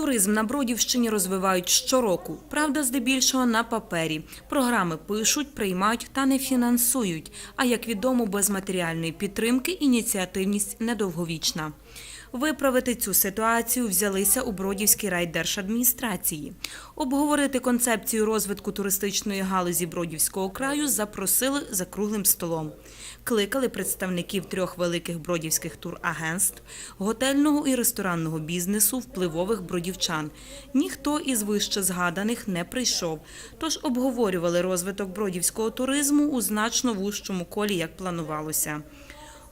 Туризм на Бродівщині розвивають щороку. Правда, здебільшого на папері. Програми пишуть, приймають та не фінансують. А як відомо, без матеріальної підтримки ініціативність недовговічна. Виправити цю ситуацію взялися у Бродівській райдержадміністрації. Обговорити концепцію розвитку туристичної галузі Бродівського краю запросили за круглим столом. Кликали представників трьох великих бродівських турагентств, готельного і ресторанного бізнесу, впливових бродівчан. Ніхто із вище згаданих не прийшов, тож обговорювали розвиток бродівського туризму у значно вужчому колі, як планувалося.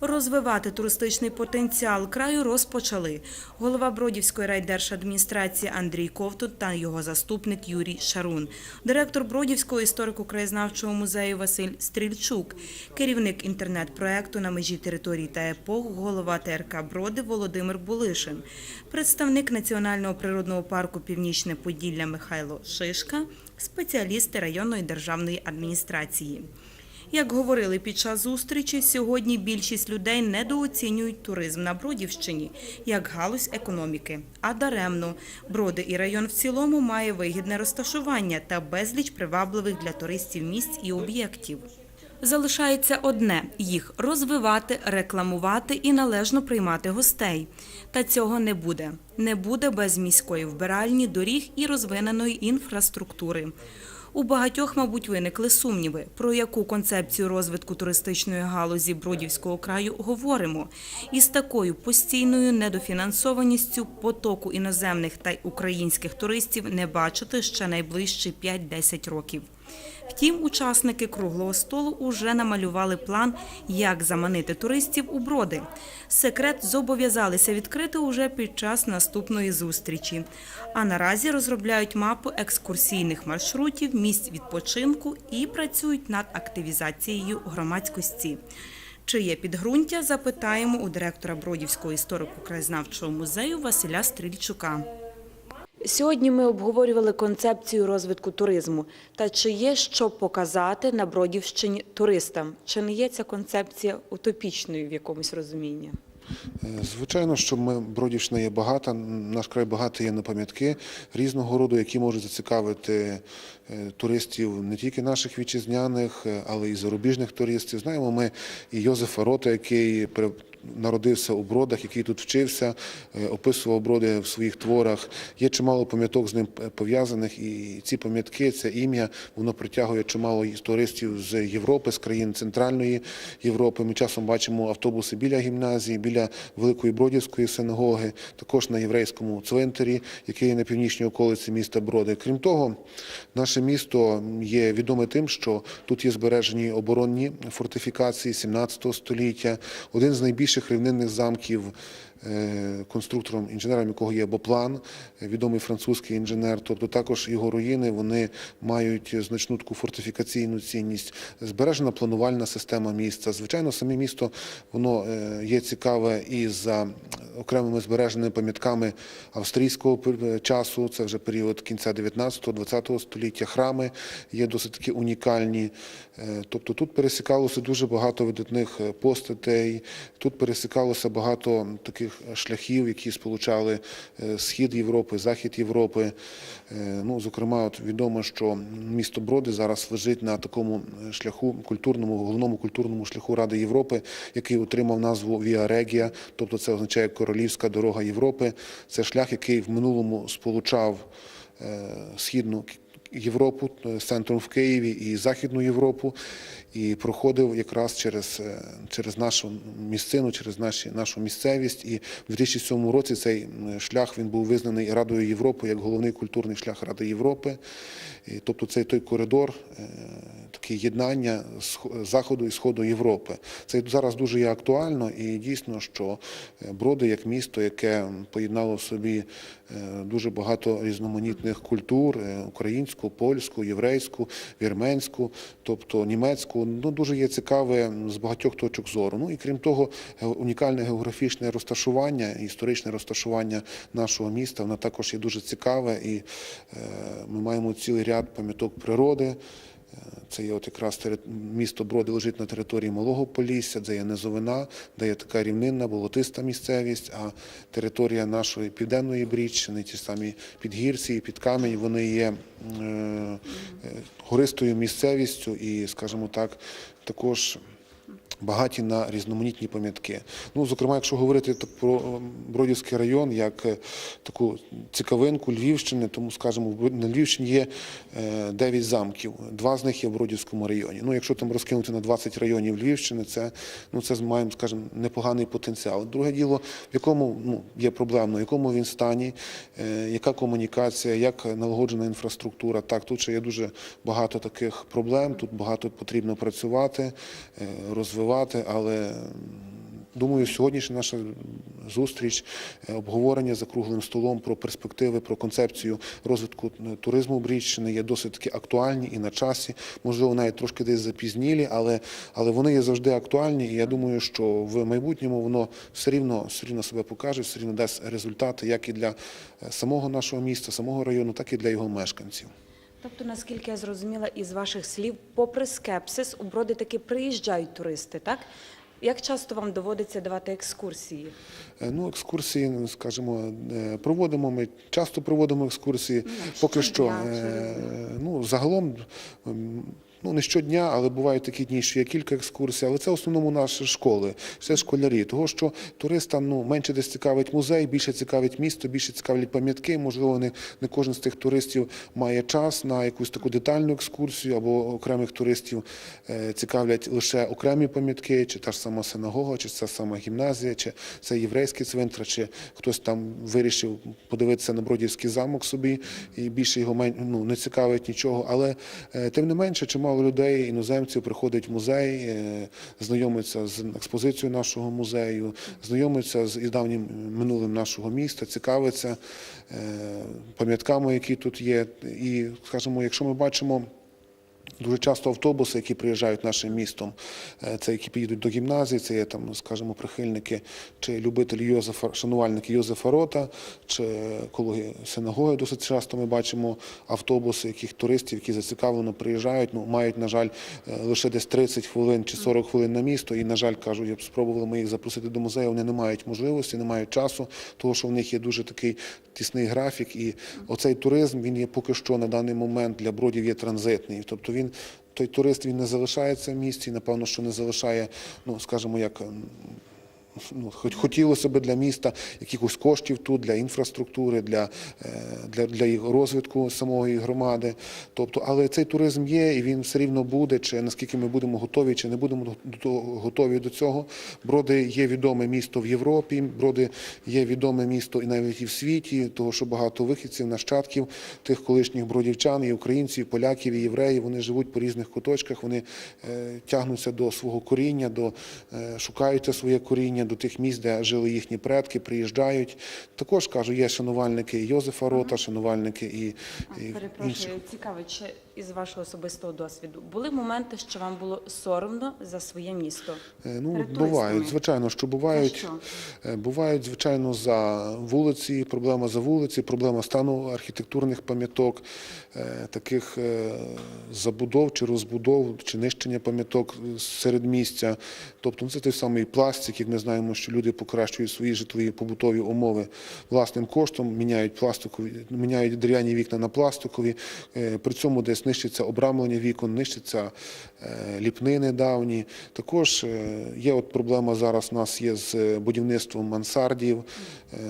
Розвивати туристичний потенціал краю розпочали. Голова Бродівської райдержадміністрації Андрій Ковтун та його заступник Юрій Шарун, директор Бродівського історико-краєзнавчого музею Василь Стрільчук, керівник інтернет-проекту на межі територій та епох, голова ТРК Броди Володимир Булишин, представник Національного природного парку Північне Поділля Михайло Шишка, спеціалісти районної державної адміністрації. Як говорили під час зустрічі, сьогодні більшість людей недооцінюють туризм на Бродівщині як галузь економіки. А даремно Броди і район в цілому має вигідне розташування та безліч привабливих для туристів місць і об'єктів. Залишається одне їх розвивати, рекламувати і належно приймати гостей. Та цього не буде. Не буде без міської вбиральні, доріг і розвиненої інфраструктури. У багатьох, мабуть, виникли сумніви, про яку концепцію розвитку туристичної галузі Бродівського краю говоримо. І з такою постійною недофінансованістю потоку іноземних та українських туристів не бачити ще найближчі 5-10 років. Втім, учасники круглого столу уже намалювали план, як заманити туристів у броди. Секрет зобов'язалися відкрити уже під час наступної зустрічі. А наразі розробляють мапу екскурсійних маршрутів, місць відпочинку і працюють над активізацією громадськості. Чи є підґрунтя, запитаємо у директора Бродівського історико-краєзнавчого музею Василя Стрільчука. Сьогодні ми обговорювали концепцію розвитку туризму та чи є що показати на Бродівщині туристам. Чи не є ця концепція утопічною в якомусь розумінні? Е, Звичайно, що ми Бродівщина є багата, наш край багатий є на пам'ятки різного роду, які можуть зацікавити е, туристів не тільки наших вітчизняних, е, але й зарубіжних туристів. Знаємо ми і Йозефа Рота, який народився у бродах, який тут вчився, е, описував броди в своїх творах. Є чимало пам'яток з ним пов'язаних, і ці пам'ятки, це ім'я, воно притягує чимало туристів з Європи, з країн Центральної Європи. Ми часом бачимо автобуси біля гімназії, біля Великої Бродівської синагоги, також на єврейському цвинтарі, який є на північній околиці міста Броди. Крім того, наше місто є відоме тим, що тут є збережені оборонні фортифікації 17 століття. Один з найбільших рівнинних замків е, конструктором, інженером якого є Боплан, е, відомий французький інженер. Тобто також його руїни вони мають значну таку фортифікаційну цінність. Збережена планувальна система міста. Звичайно, саме місто воно е, є цікаве і за окремими збереженими пам'ятками австрійського часу. Це вже період кінця 19-20 століття. Храми є досить таки унікальні. Е, Тобто тут пересікалося дуже багато видатних е, постатей. Тут пересікалося багато таких шляхів, які сполучали е, схід Європи, захід Європи. Е, Ну, зокрема, от відомо, що місто Броди зараз лежить на такому е, шляху культурному, головному культурному шляху Ради Європи, який отримав назву Віа Регія, тобто це означає королівська дорога Європи. Це шлях, який в минулому сполучав е, східну Європу е, центром в Києві і Західну Європу, і проходив якраз через, е, через нашу місцину, через наші, нашу місцевість. І в 2007 році цей шлях він був визнаний Радою Європи як головний культурний шлях Ради Європи. І, тобто цей той коридор, е, таке єднання заходу і сходу Європи. Це зараз дуже є актуально, і дійсно, що Броди як місто, яке поєднало в собі дуже багато різноманітних культур: е, українську, польську, єврейську, вірменську, тобто німецьку, ну дуже є цікаве з багатьох точок зору. Ну і крім того, унікальне географічне розташування, історичне розташування нашого міста, воно також є дуже цікаве, і е, ми маємо цілий ряд пам'яток природи. Це є от якраз місто Броди лежить на території Малого Полісся, де є низовина, де є така рівнинна, болотиста місцевість, а територія нашої південної Брідщини, ті самі підгірці і підкамінь, вони є е, е, гористою місцевістю і, скажімо так, також багаті на різноманітні пам'ятки. Ну, зокрема, якщо говорити про е, Бродівський район як е, таку цікавинку Львівщини, тому, скажімо, на Львівщині є е, 9 замків, два з них є в Бродівському районі. Ну, якщо там розкинути на 20 районів Львівщини, це, ну, це маємо, скажімо, непоганий потенціал. Друге діло, в якому ну, є проблемно, в якому він стані, е, яка комунікація, як налагоджена інфраструктура. Так, тут ще є дуже багато таких проблем, тут багато потрібно працювати, е, розвивати, але думаю, сьогоднішня наша зустріч, е, обговорення за круглим столом про перспективи, про концепцію розвитку туризму Брідщини є досить таки актуальні і на часі. Можливо, навіть трошки десь запізнілі, але, але вони є завжди актуальні. І я думаю, що в майбутньому воно все рівно, все рівно себе покаже, все рівно дасть результати як і для е, самого нашого міста, самого району, так і для його мешканців. Тобто, наскільки я зрозуміла із ваших слів, попри скепсис, у Броди таки приїжджають туристи, так? Як часто вам доводиться давати екскурсії? Е, Ну, екскурсії, ну, скажімо, е, проводимо. Ми часто проводимо екскурсії. Поки що, чи- е, ну, загалом, ну, не щодня, але бувають такі дні, що є кілька екскурсій, але це в основному наші школи, це школярі. Того, що туристам ну, менше десь цікавить музей, більше цікавить місто, більше цікавлять пам'ятки. Можливо, не, не кожен з тих туристів має час на якусь таку детальну екскурсію, або окремих туристів е, цікавлять лише окремі пам'ятки, чи та ж сама синагога, чи ця сама гімназія, чи це єврейський цвинтар, чи хтось там вирішив подивитися на Бродівський замок собі, і більше його ну, не цікавить нічого. Але е, тим не менше, чимало людей, іноземців приходить в музей, е, знайомиться з експозицією нашого музею, знайомиться з і давнім минулим нашого міста, цікавиться е, пам'ятками, які тут є. І, скажімо, якщо ми бачимо. Дуже часто автобуси, які приїжджають нашим містом, е, це які підуть до гімназії, це є там, скажімо, прихильники чи любителі Йозефа, шанувальники Йозефа Рота, чи екологи синагоги. Досить часто ми бачимо автобуси, яких туристів, які зацікавлено приїжджають. Ну мають, на жаль, е, лише десь 30 хвилин чи 40 хвилин на місто. І, на жаль, кажу, я б спробували ми їх запросити до музею. Вони не мають можливості, не мають часу, тому що в них є дуже такий тісний графік. І оцей туризм він є поки що на даний момент для бродів є транзитний. Тобто він той турист він не залишається в місті, напевно, що не залишає, ну скажімо, як. Ну, хоч хотілося б для міста якихось коштів тут, для інфраструктури, для, е, для, для їх розвитку самої громади. Тобто, але цей туризм є і він все рівно буде, чи наскільки ми будемо готові, чи не будемо готові до цього. Броди є відоме місто в Європі, Броди є відоме місто і навіть і в світі, того що багато вихідців, нащадків тих колишніх бродівчан, і українців, і поляків, і євреїв. Вони живуть по різних куточках, вони е, тягнуться до свого коріння, до е, шукають це своє коріння до тих місць, де жили їхні предки, приїжджають. Також кажу, є шанувальники і Йозефа Рота, шанувальники і, і інших. Перепрошую, цікаво, чи із вашого особистого досвіду були моменти, що вам було соромно за своє місто? Е, Ну, бувають, звичайно, що бувають. що? Е, Бувають, звичайно, за вулиці, проблема за вулиці, проблема стану архітектурних пам'яток, е, таких забудов чи розбудов, чи нищення пам'яток серед місця. Тобто ну, це той самий пластик, як ми знаємо, що люди покращують свої житлові побутові умови власним коштом, міняють пластикові, міняють дерев'яні вікна на пластикові. Е, При цьому десь нищиться обрамлення вікон, нищаться е, ліпнини давні. Також е, є от проблема зараз у нас є з будівництвом мансардів,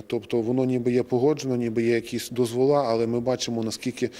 тобто воно ніби є погоджено, ніби є якісь дозвола, але ми бачимо, наскільки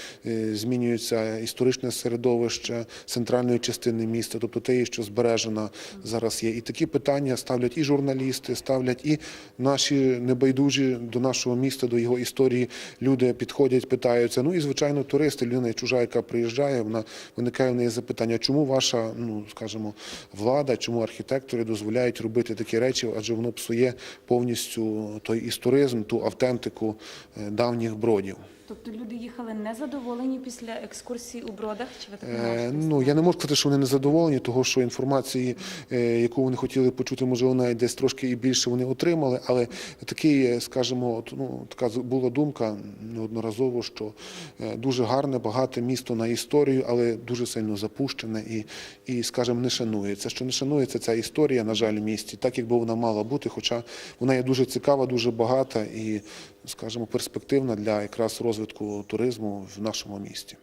змінюється історичне середовище центральної частини міста, тобто те, що збережено зараз є. І такі питання ставлять і журналісти, ставлять і наші небайдужі до нашого міста, до його історії. Люди підходять, питаються. Ну і звичайно, туристи, людина чужа, яка приїжджає, вона виникає в неї запитання, чому ваша, ну скажімо, влада, чому архітектори дозволяють робити такі речі, адже воно псує повністю той історизм, ту автентику е, давніх бродів. Тобто люди їхали незадоволені після екскурсії у бродах? Чи ви так не Е. Ну я не можу сказати, що вони не задоволені, того що інформації, е, яку вони хотіли почути, можливо, навіть десь трошки і більше вони отримали. Але такий, е, скажімо, от, ну така була думка неодноразово, що е, дуже гарне, багате місто на історію, але дуже сильно запущене і, і скажімо, не шанується. Що не шанується ця історія, на жаль, в місті, так якби вона мала бути, хоча вона є дуже цікава, дуже багата і, скажімо, перспективна для якраз розвитку туризму в нашому місті.